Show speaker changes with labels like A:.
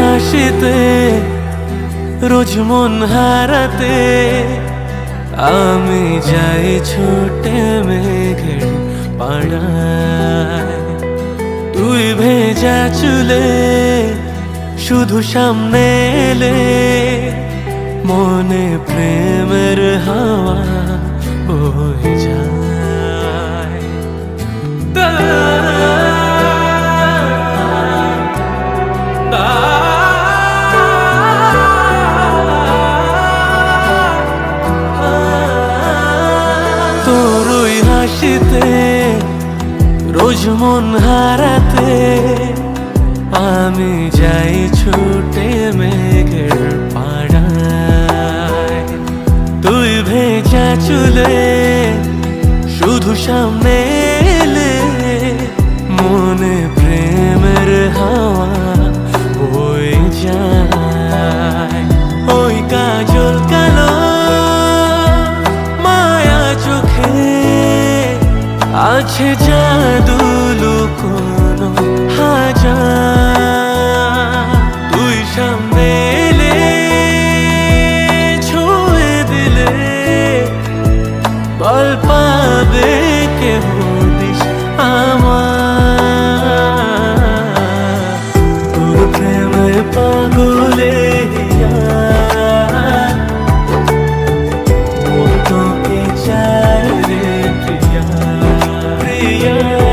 A: হাসিতে, রোজ মন হারাতে। আমি যাই ছোটে মেঘের পাড়ায়। তুই ভেজা চুলে শুধু সামনে এলে, মনে প্রেমের মন হারাতে আমি যাই ছুটে মেঘের পাড়ায়। তুই ভেজা চুলে শুধু সামনে মনে প্রেমের আছে জাদু লুকোনো হাজার। তুই সামনে ছুঁয়ে দিলে। বল পাবে কেহ দিস আমার? yeah.